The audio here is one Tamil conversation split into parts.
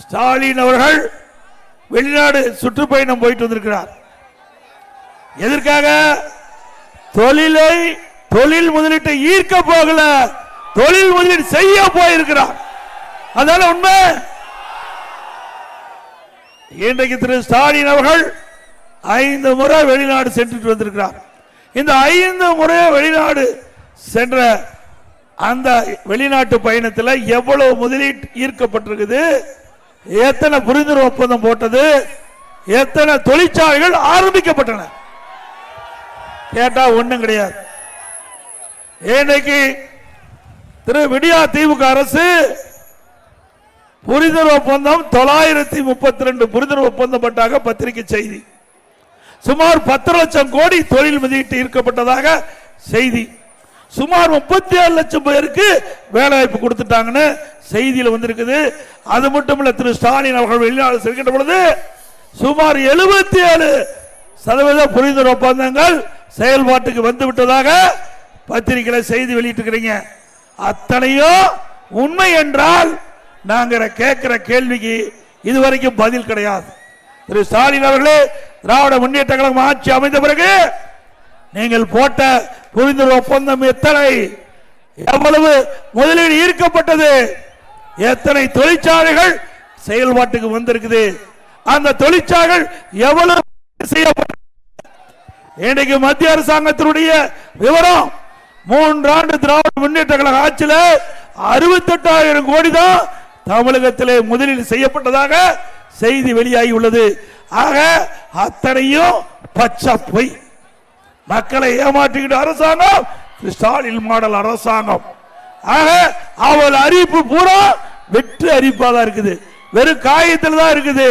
ஸ்டாலின் அவர்கள் வெளிநாடு சுற்றுப்பயணம் போயிட்டு வந்திருக்கிறார். எதற்காக? தொழிலை தொழில் முதலீட்டை ஈர்க்க போகல. தொழில் முதலீடு செய்ய போயிருக்கிறார். அதனால உண்மை? இன்றைக்கு திரு ஸ்டாலின் அவர்கள் ஐந்து முறை வெளிநாடு சென்றுட்டு வந்திருக்கிறார். இந்த ஐந்து முறை வெளிநாடு சென்ற அந்த வெளிநாட்டு பயணத்தில் எவ்வளவு முதலீட்டு ஈர்க்கப்பட்டிருக்குது? எத்தனை புரிந்துணர்வு ஒப்பந்தம் போட்டது? எத்தனை தொழிற்சாலைகள் ஆரம்பிக்கப்பட்டன? கேட்டா ஒண்ணும் கிடையாது. இன்னைக்கு திரு விடியா திமுக அரசு புரிந்துணர்வு ஒப்பந்தம் தொள்ளாயிரத்தி முப்பத்தி ரெண்டு புரிந்துணர்வு ஒப்பந்தம் பட்டாக பத்திரிகை செய்தி. சுமார் பத்து லட்சம் கோடி தொழில் முதலீட்டு ஈர்க்கப்பட்டதாக செய்தி. சுமார் முப்பத்தி ஏழு லட்சம் பேருக்கு வேலை வாய்ப்பு கொடுத்துட்டாங்கன்னு செய்தியில் வந்திருக்குது. அது மட்டும் இல்ல திரு ஸ்டாலின் அவர்கள் வெளிநாடு செல்கின்ற பொழுது சுமார் எழுபத்தி ஏழு சதவீத புரிந்துணர்வு ஒப்பந்தங்கள் செயல்பாட்டுக்கு வந்து விட்டதாக பத்திரிகையில செய்தி வெளியிட்டிருக்கிறீங்க. அத்தனையும் உண்மை என்றால் நாங்கள் கேட்கிற கேள்விக்கு இதுவரைக்கும் பதில் கிடையாது. திரு ஸ்டாலின் அவர்களே திராவிட முன்னேற்ற கழகம் ஆட்சி அமைந்த பிறகு நீங்கள் போட்ட புரிந்துணர்வு ஒப்பந்தம் எத்தனை? எவ்வளவு முதலீடு ஈர்க்கப்பட்டது? எத்தனை தொழிற்சாலைகள் செயல்பாட்டுக்கு வந்திருக்குது? அந்த தொழிற்சாலைகள் எவ்வளவு செய்யப்பட்ட? இன்றைக்கு மத்திய அரசாங்கத்தினுடைய விவரம் மூன்றாண்டு திராவிட முன்னேற்ற கழக ஆட்சியில அறுபத்தெட்டாயிரம் கோடி தான் தமிழகத்திலே முதலீடு செய்யப்பட்டதாக செய்தி வெளியாகி உள்ளது. ஆக அத்தனையும் பச்சை பொய். மக்களை ஏமாற்றிக்கிட்ட அரசாங்கம் ஸ்டாலின் மாடல் அரசாங்கம். ஆக அவள் அறிவிப்பு பூரா வெற்று அறிவிப்பா தான் இருக்குது. வெறும் காயத்தில் தான் இருக்குது.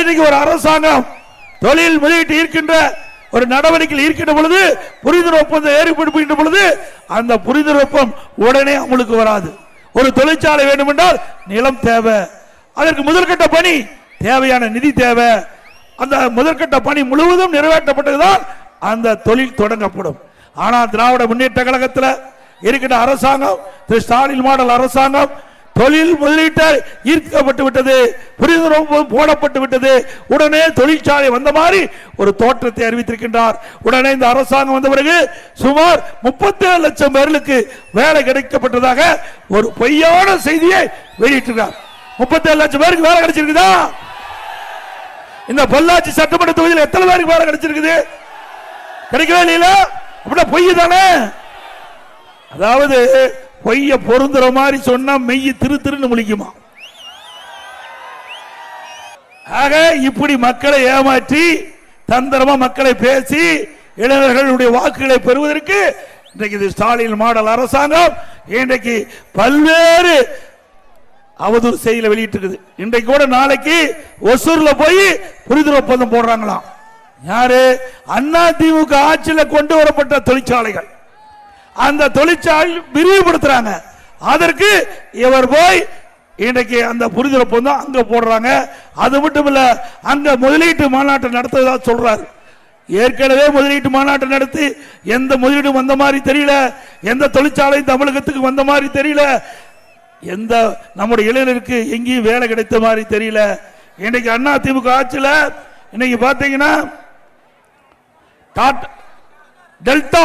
இன்னைக்கு ஒரு அரசாங்கம் தொழில் முதலீட்டு ஈர்க்கின்ற ஒரு நடவடிக்கை இருக்கின்ற பொழுது புரிந்துணர்வு ஒப்பந்தம் ஏற்படுத்துகின்ற பொழுது அந்த புரிந்துணர்வு ஒப்பம் உடனே அவங்களுக்கு வராது. ஒரு தொழிற்சாலை வேண்டும் என்றால் நிலம் தேவை. அதற்கு முதற்கட்ட பணி தேவையான நிதி தேவை. அந்த முதற்கட்ட பணி முழுவதும் நிறைவேற்றப்பட்டதுதான் அந்த தொழில் தொடங்கப்படும். ஆனால் திராவிட முன்னேற்ற கழகத்தில் இருக்கின்ற அரசாங்கம் திரு ஸ்டாலின் மாடல் அரசாங்கம் தொழில் முதலீட்டை ஈர்க்கப்பட்டு விட்டது புரிந்துணர்வு போடப்பட்டு விட்டது. உடனே தொழிற்சாலை வந்த மாதிரி ஒரு தோற்றத்தை அறிவித்திருக்கின்றார். உடனே இந்த அரசாங்கம் வந்த பிறகு சுமார் முப்பத்தேழு லட்சம் பேர்களுக்கு வேலை கிடைக்கப்பட்டதாக ஒரு பொய்யான செய்தியை வெளியிட்டிருக்கார். முப்பத்தேழு லட்சம் பேருக்கு வேலை கிடைச்சிருக்குதா? இந்த பொள்ளாச்சி சட்டமன்ற தொகுதியில் எத்தனை பேருக்கு வேலை கிடைச்சிருக்குது? கிடைக்கவே இல்லையா அப்படின்னா பொய் தானே? அதாவது பொய்ய பொருந்துற மாதிரி சொன்னா மெய்ய திரு திருன்னு முழிக்குமா? ஆக இப்படி மக்களை ஏமாற்றி தந்திரமா மக்களை பேசி இளைஞர்களுடைய வாக்குகளை பெறுவதற்கு இன்றைக்கு இது ஸ்டாலின் மாடல் அரசாங்கம் இன்றைக்கு பல்வேறு அவதூறு செய்தியில வெளியிட்டிருக்குது. இன்றைக்கு கூட நாளைக்கு ஒசூர்ல போய் புரிதல் ஒப்பந்தம் போடுறாங்களாம். யாரு? அண்ணா திமுக ஆட்சியில் கொண்டு வரப்பட்ட தொழிற்சாலைகள். அந்த தொழிற்சாலை விரிவுபடுத்துறாங்க. அதற்கு இவர் போய் இன்றைக்கு அந்த புரிதல் ஒப்பந்தம் அங்க போடுறாங்க. அது மட்டும் இல்ல அங்க முதலீட்டு மாநாட்டை நடத்ததா சொல்றாரு. ஏற்கனவே முதலீட்டு மாநாட்டை நடத்தி எந்த முதலீடும் வந்த மாதிரி தெரியல. எந்த தொழிற்சாலையும் தமிழகத்துக்கு வந்த மாதிரி தெரியல. எந்த நம்முடைய இளைஞருக்கு எங்கேயும் வேலை கிடைத்த மாதிரி தெரியல. இன்னைக்கு அண்ணா திமுக ஆட்சியில் இன்னைக்கு பார்த்தீங்கன்னா டெல்டா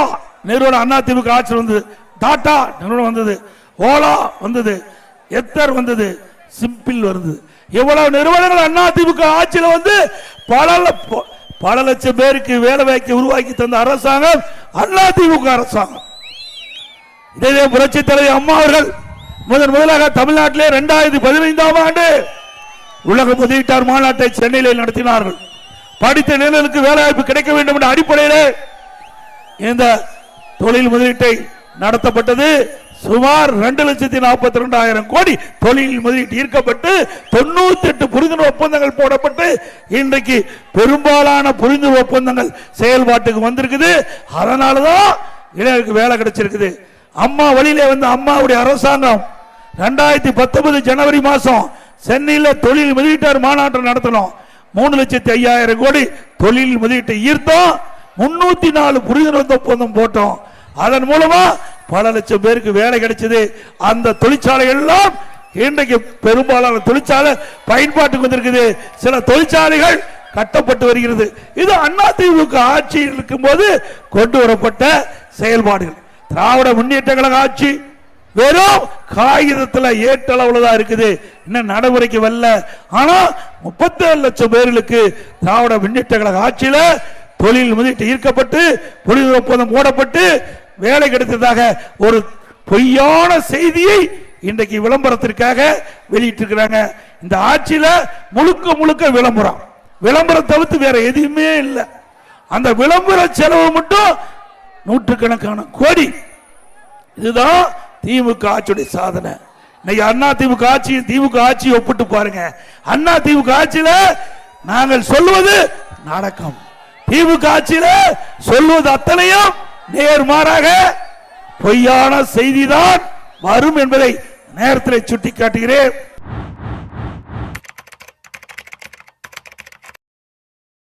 நிறுவனம் அண்ணா திமுக ஆட்சி வந்தது. டாடா நிறுவனம் வந்தது. ஓலா வந்தது. எத்தர் வந்தது. சிம்பிள் வந்தது. எவ்வளவு நிறுவனங்கள் அண்ணா திமுக ஆட்சியில் வந்து பல பல லட்சம் பேருக்கு வேலை வாய்க்க உருவாக்கி தந்த அரசாங்கம் அண்ணா திமுக அரசாங்கம். இதே புரட்சி தலைவர் அம்மா அவர்கள் முதன் முதலாக தமிழ்நாட்டிலே இரண்டாயிரத்தி பதினைந்தாம் ஆண்டு உலக முதலீட்டார் மாநாட்டை சென்னையில் நடத்தினார்கள். படித்த நிழலுக்கு வேலைவாய்ப்பு கிடைக்க வேண்டும் என்ற அடிப்படையில் இந்த தொழில் முதலீட்டை நடத்தப்பட்டது. சுமார் ரெண்டு லட்சத்தி நாற்பத்தி ரெண்டாயிரம் கோடி தொழில் முதலீட்டு ஈர்க்கப்பட்டு தொண்ணூத்தி எட்டு புரிந்துணர்வு ஒப்பந்தங்கள் போடப்பட்டு இன்றைக்கு பெரும்பாலான புரிந்துணர்வு ஒப்பந்தங்கள் செயல்பாட்டுக்கு வந்திருக்குது. அதனாலதான் இளைஞருக்கு வேலை கிடைச்சிருக்குது. அம்மா வழியிலே வந்து அம்மாவுடைய அரசாங்கம் ரெண்டாயிரத்தி பத்தொன்பது ஜனவரி மாசம் சென்னையில் தொழில் முதலீட்டார் மாநாட்டம் நடத்தணும் மூணு லட்சத்தி ஐயாயிரம் கோடி தொழில் முதலீட்டை ஈர்த்தோம். முன்னூத்தி நாலு புரிந்துணர்வு ஒப்பந்தம் போட்டோம். அதன் மூலமா பல லட்சம் பேருக்கு வேலை கிடைச்சது. அந்த தொழிற்சாலைகள் எல்லாம் இன்றைக்கு பெரும்பாலான தொழிற்சாலை பயன்பாட்டுக்கு வந்திருக்குது. சில தொழிற்சாலைகள் கட்டப்பட்டு வருகிறது. இது அதிமுக ஆட்சியில் இருக்கும்போது கொண்டு வரப்பட்ட செயல்பாடுகள். திராவிட முன்னேற்ற கழக ஆட்சி வெறும் காகிதத்தில் ஏற்றளவுல தான் இருக்குது. இன்னும் நடைமுறைக்கு வரல. ஆனா முப்பத்தேழு லட்சம் பேர்களுக்கு திராவிட முன்னேற்ற கழக ஆட்சியில தொழில் முதலீட்டு ஈர்க்கப்பட்டு தொழில் ஒப்பந்தம் போடப்பட்டு வேலை கிடைத்ததாக ஒரு பொய்யான செய்தியை இன்றைக்கு விளம்பரத்திற்காக வெளியிட்டிருக்கிறாங்க. இந்த ஆட்சியில முழுக்க முழுக்க விளம்பரம். விளம்பரம் தவிர்த்து வேற எதுவுமே இல்லை. அந்த விளம்பர செலவு மட்டும் நூற்றுக்கணக்கான கோடி. இதுதான் திமுக ஆட்சியுடைய சாதனை. அண்ணா திமுக ஆட்சியும் திமுக ஆட்சியும் ஒப்பிட்டு பாருங்க. அண்ணா திமுக ஆட்சியில நாங்கள் சொல்வது நடக்கும் திமுக ஆட்சியில சொல்வது அத்தனையும் நேர்மாறாக பொய்யான செய்திதான் வரும் என்பதை நேரத்தில் சுட்டிக்காட்டுகிறேன்.